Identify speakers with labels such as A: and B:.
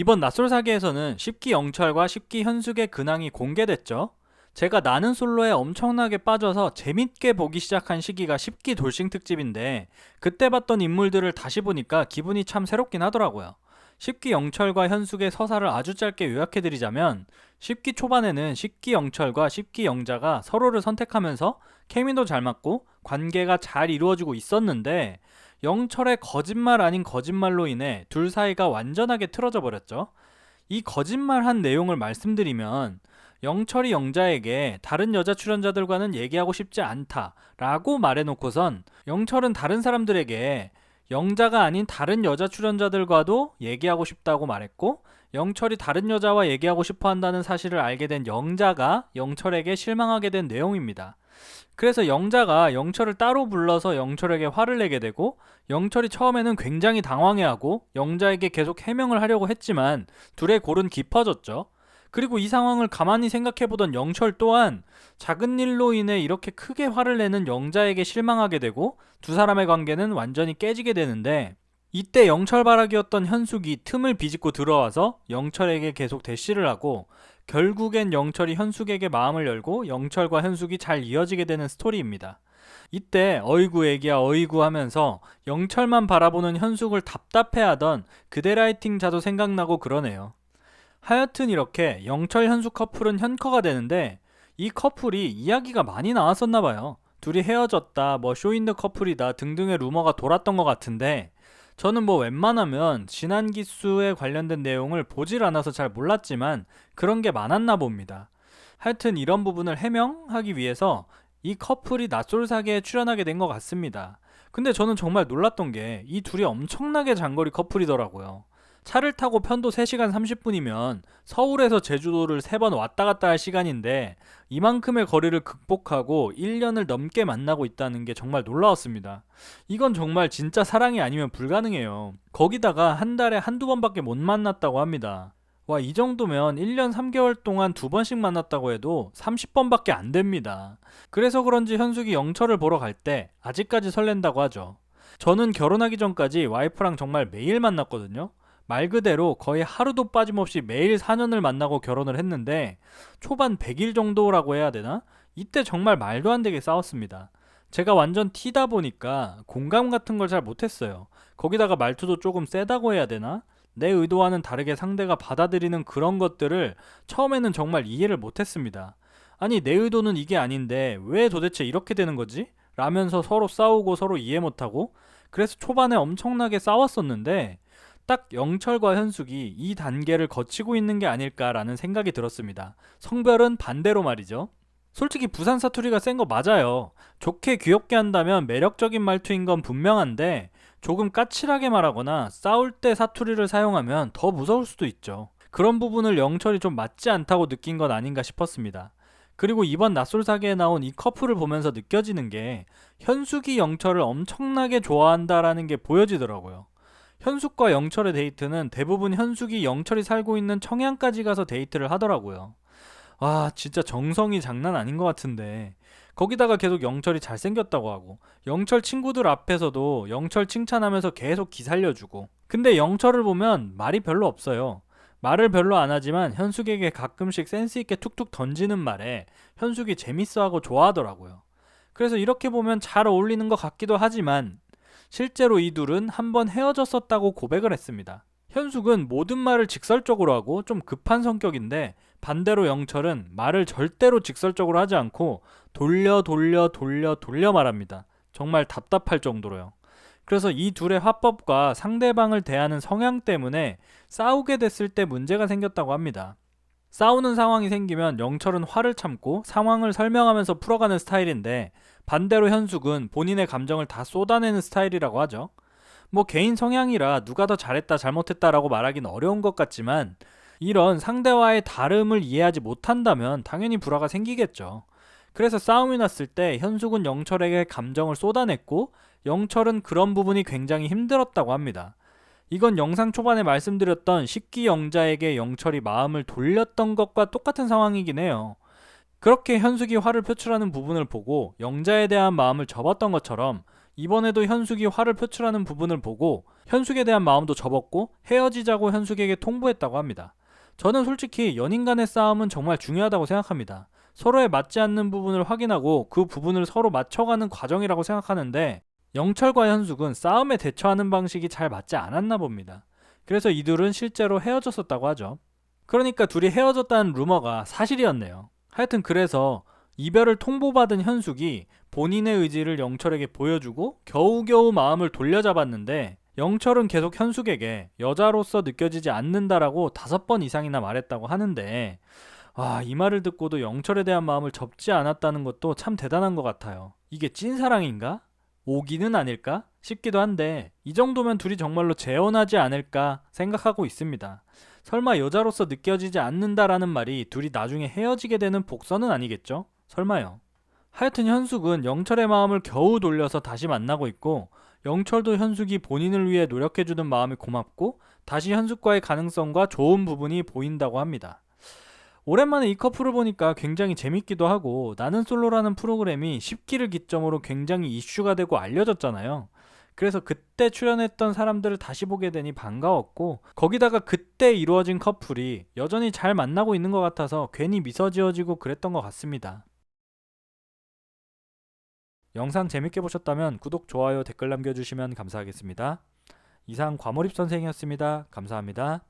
A: 이번 낯솔 사기에서는 10기 영철과 10기 현숙의 근황이 공개됐죠. 제가 나는 솔로에 엄청나게 빠져서 재밌게 보기 시작한 시기가 10기 돌싱 특집인데 그때 봤던 인물들을 다시 보니까 기분이 참 새롭긴 하더라고요. 10기 영철과 현숙의 서사를 아주 짧게 요약해드리자면 10기 초반에는 10기 영철과 10기 영자가 서로를 선택하면서 케미도 잘 맞고 관계가 잘 이루어지고 있었는데 영철의 거짓말 아닌 거짓말로 인해 둘 사이가 완전하게 틀어져 버렸죠. 이 거짓말한 내용을 말씀드리면 영철이 영자에게 다른 여자 출연자들과는 얘기하고 싶지 않다라고 말해놓고선 영철은 다른 사람들에게 영자가 아닌 다른 여자 출연자들과도 얘기하고 싶다고 말했고 영철이 다른 여자와 얘기하고 싶어 한다는 사실을 알게 된 영자가 영철에게 실망하게 된 내용입니다. 그래서 영자가 영철을 따로 불러서 영철에게 화를 내게 되고 영철이 처음에는 굉장히 당황해하고 영자에게 계속 해명을 하려고 했지만 둘의 골은 깊어졌죠. 그리고 이 상황을 가만히 생각해보던 영철 또한 작은 일로 인해 이렇게 크게 화를 내는 영자에게 실망하게 되고 두 사람의 관계는 완전히 깨지게 되는데 이때 영철바락이었던 현숙이 틈을 비집고 들어와서 영철에게 계속 대시를 하고 결국엔 영철이 현숙에게 마음을 열고 영철과 현숙이 잘 이어지게 되는 스토리입니다. 이때 어이구 애기야 어이구 하면서 영철만 바라보는 현숙을 답답해하던 그대 라이팅 자도 생각나고 그러네요. 하여튼 이렇게 영철 현숙 커플은 현커가 되는데 이 커플이 이야기가 많이 나왔었나 봐요. 둘이 헤어졌다, 뭐 쇼인더 커플이다 등등의 루머가 돌았던 것 같은데 저는 뭐 웬만하면 진한 기수에 관련된 내용을 보질 않아서 잘 몰랐지만 그런 게 많았나 봅니다. 하여튼 이런 부분을 해명하기 위해서 이 커플이 낯솔 사계에 출연하게 된 것 같습니다. 근데 저는 정말 놀랐던 게 이 둘이 엄청나게 장거리 커플이더라고요. 차를 타고 편도 3시간 30분이면 서울에서 제주도를 3번 왔다 갔다 할 시간인데 이만큼의 거리를 극복하고 1년을 넘게 만나고 있다는 게 정말 놀라웠습니다. 이건 정말 진짜 사랑이 아니면 불가능해요. 거기다가 한 달에 한두 번밖에 못 만났다고 합니다. 와, 이 정도면 1년 3개월 동안 두 번씩 만났다고 해도 30번밖에 안 됩니다. 그래서 그런지 현숙이 영철을 보러 갈 때 아직까지 설렌다고 하죠. 저는 결혼하기 전까지 와이프랑 정말 매일 만났거든요. 말 그대로 거의 하루도 빠짐없이 매일 4년을 만나고 결혼을 했는데 초반 100일 정도라고 해야 되나? 이때 정말 말도 안 되게 싸웠습니다. 제가 완전 티다 보니까 공감 같은 걸 잘 못했어요. 거기다가 말투도 조금 세다고 해야 되나? 내 의도와는 다르게 상대가 받아들이는 그런 것들을 처음에는 정말 이해를 못했습니다. 아니, 내 의도는 이게 아닌데 왜 도대체 이렇게 되는 거지? 라면서 서로 싸우고 서로 이해 못하고 그래서 초반에 엄청나게 싸웠었는데 딱 영철과 현숙이 이 단계를 거치고 있는 게 아닐까라는 생각이 들었습니다. 성별은 반대로 말이죠. 솔직히 부산 사투리가 센 거 맞아요. 좋게 귀엽게 한다면 매력적인 말투인 건 분명한데 조금 까칠하게 말하거나 싸울 때 사투리를 사용하면 더 무서울 수도 있죠. 그런 부분을 영철이 좀 맞지 않다고 느낀 건 아닌가 싶었습니다. 그리고 이번 낯솔 사계에 나온 이 커플을 보면서 느껴지는 게 현숙이 영철을 엄청나게 좋아한다라는 게 보여지더라고요. 현숙과 영철의 데이트는 대부분 현숙이 영철이 살고 있는 청양까지 가서 데이트를 하더라고요. 와, 진짜 정성이 장난 아닌 것 같은데. 거기다가 계속 영철이 잘생겼다고 하고, 영철 친구들 앞에서도 영철 칭찬하면서 계속 기살려주고. 근데 영철을 보면 말이 별로 없어요. 말을 별로 안 하지만 현숙에게 가끔씩 센스있게 툭툭 던지는 말에 현숙이 재밌어하고 좋아하더라고요. 그래서 이렇게 보면 잘 어울리는 것 같기도 하지만 실제로 이 둘은 한 번 헤어졌었다고 고백을 했습니다. 현숙은 모든 말을 직설적으로 하고 좀 급한 성격인데 반대로 영철은 말을 절대로 직설적으로 하지 않고 돌려 돌려 돌려 돌려 말합니다. 정말 답답할 정도로요. 그래서 이 둘의 화법과 상대방을 대하는 성향 때문에 싸우게 됐을 때 문제가 생겼다고 합니다. 싸우는 상황이 생기면 영철은 화를 참고 상황을 설명하면서 풀어가는 스타일인데 반대로 현숙은 본인의 감정을 다 쏟아내는 스타일이라고 하죠. 뭐 개인 성향이라 누가 더 잘했다 잘못했다라고 말하기는 어려운 것 같지만 이런 상대와의 다름을 이해하지 못한다면 당연히 불화가 생기겠죠. 그래서 싸움이 났을 때 현숙은 영철에게 감정을 쏟아냈고 영철은 그런 부분이 굉장히 힘들었다고 합니다. 이건 영상 초반에 말씀드렸던 식기 영자에게 영철이 마음을 돌렸던 것과 똑같은 상황이긴 해요. 그렇게 현숙이 화를 표출하는 부분을 보고 영자에 대한 마음을 접었던 것처럼 이번에도 현숙이 화를 표출하는 부분을 보고 현숙에 대한 마음도 접었고 헤어지자고 현숙에게 통보했다고 합니다. 저는 솔직히 연인 간의 싸움은 정말 중요하다고 생각합니다. 서로에 맞지 않는 부분을 확인하고 그 부분을 서로 맞춰가는 과정이라고 생각하는데 영철과 현숙은 싸움에 대처하는 방식이 잘 맞지 않았나 봅니다. 그래서 이 둘은 실제로 헤어졌었다고 하죠. 그러니까 둘이 헤어졌다는 루머가 사실이었네요. 하여튼 그래서 이별을 통보받은 현숙이 본인의 의지를 영철에게 보여주고 겨우겨우 마음을 돌려잡았는데 영철은 계속 현숙에게 여자로서 느껴지지 않는다라고 다섯 번 이상이나 말했다고 하는데 아, 이 말을 듣고도 영철에 대한 마음을 접지 않았다는 것도 참 대단한 것 같아요. 이게 찐사랑인가? 오기는 아닐까? 싶기도 한데 이 정도면 둘이 정말로 재혼하지 않을까 생각하고 있습니다. 설마 여자로서 느껴지지 않는다라는 말이 둘이 나중에 헤어지게 되는 복선은 아니겠죠? 설마요. 하여튼 현숙은 영철의 마음을 겨우 돌려서 다시 만나고 있고 영철도 현숙이 본인을 위해 노력해주는 마음이 고맙고 다시 현숙과의 가능성과 좋은 부분이 보인다고 합니다. 오랜만에 이 커플을 보니까 굉장히 재밌기도 하고 나는 솔로라는 프로그램이 10기를 기점으로 굉장히 이슈가 되고 알려졌잖아요. 그래서 그때 출연했던 사람들을 다시 보게 되니 반가웠고 거기다가 그때 이루어진 커플이 여전히 잘 만나고 있는 것 같아서 괜히 미소 지어지고 그랬던 것 같습니다. 영상 재밌게 보셨다면 구독, 좋아요, 댓글 남겨주시면 감사하겠습니다. 이상 과몰입 선생이었습니다. 감사합니다.